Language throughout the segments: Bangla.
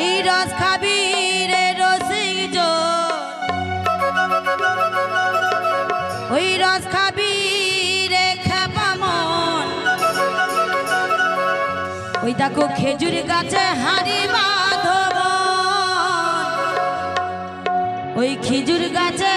এই রস খাবি রে রসিক ওই রস খাবি রে খেপা মন। ওই দেখো খেজুর গাছে হারি বাঁধব। ওই খেজুর গাছে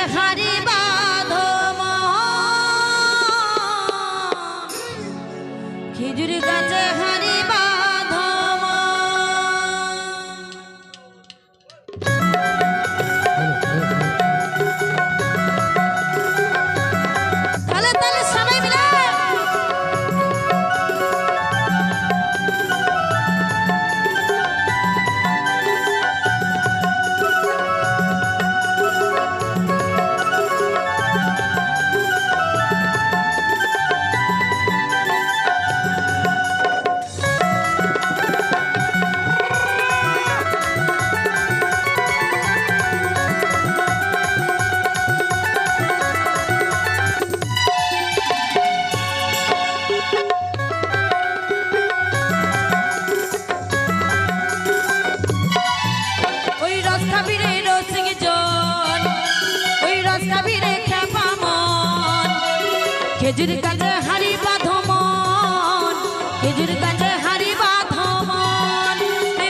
খেজুর গাছে হারি বাঁধমন খেজুর গাছে হারি বাঁধমন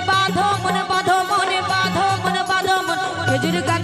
বাধমন বাধমন বাধমন বাধমন খেজুর গাছে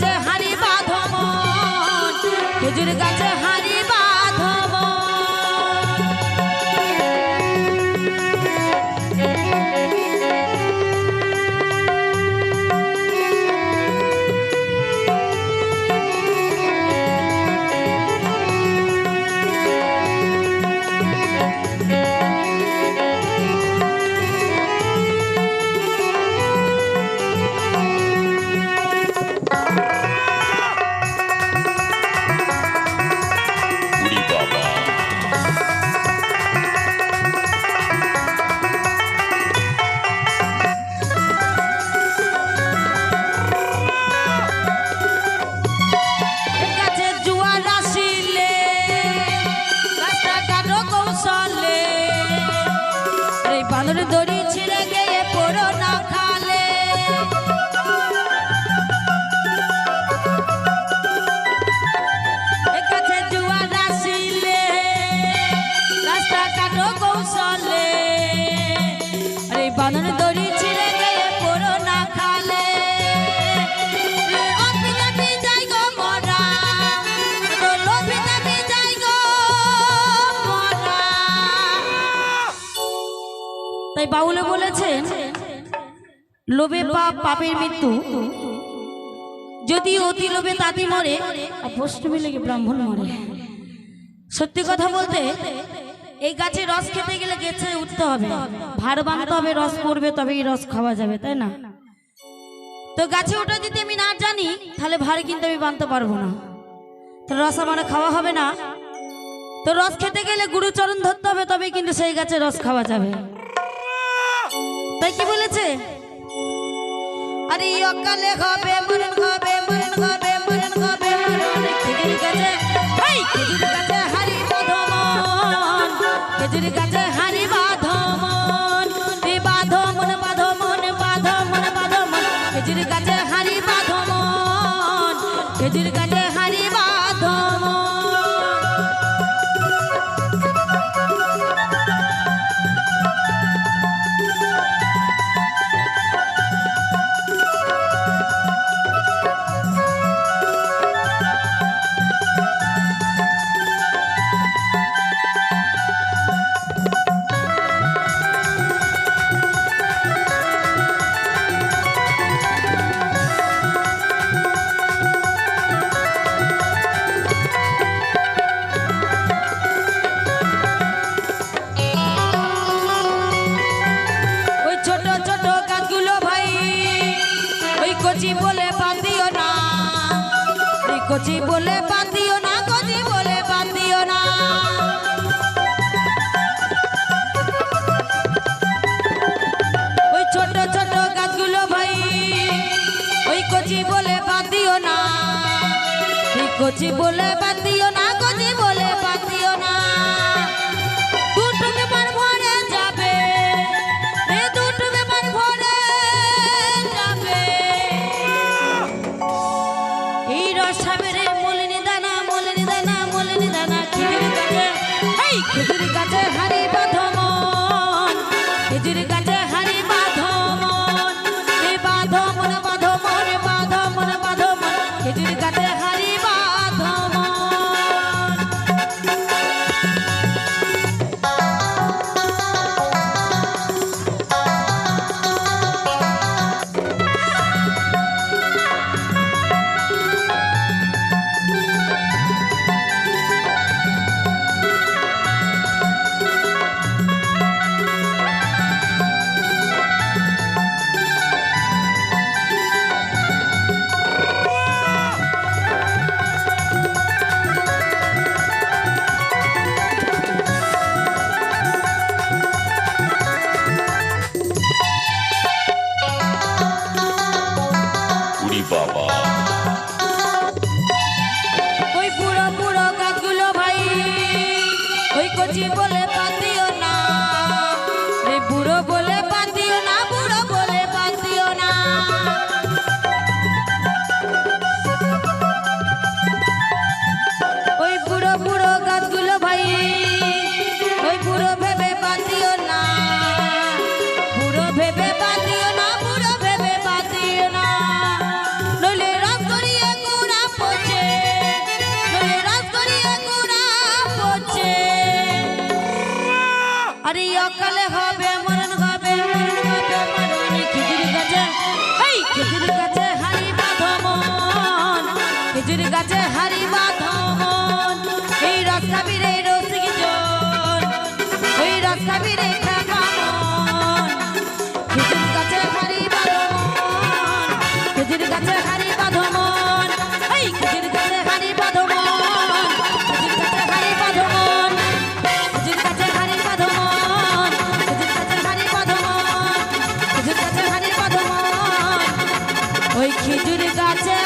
বাউলে বলেছেন, লোভে পাপ, পাপের মৃত্যু। যদি অতি লোভে তাঁতি মরে আর লেগে ব্রাহ্মণ মরে। সত্যি কথা বলতে, এই গাছে রস খেতে গেলে গেছে, উঠতে হবে। ভার বাঁধতে হবে, রস পড়বে তবে এই রস খাওয়া যাবে, তাই না? তো গাছে ওটা যদি আমি না জানি, তাহলে ভার কিন্তু আমি বাঁধতে পারব না। তো রস আমার খাওয়া হবে না। তো রস খেতে গেলে গুরুচরণ ধরতে হবে তবে কিন্তু সেই গাছে রস খাওয়া যাবে। তাই কি বলেছে? আরে অকালে হবে মরণ হবে মরণ হবে মরণ হারি বাঁধমন, খেজুর গাছে হারি বাঁধমন খেজুর গাছে বলে বাঁধিও না গো জীবনে বাঁধিও না। ওই ছোট ছোট গাছগুলো ভাই, ওই কচি বলে বাঁধিও না। কচি বলে বাঁধিও জীবন সকালে হবে, মরণ হবে মরণ হবে, মরণ খেজুর গাছে। এই খেজুর গাছে হারি বাঁধো মন। খেজুর গাছে হারি You got garden.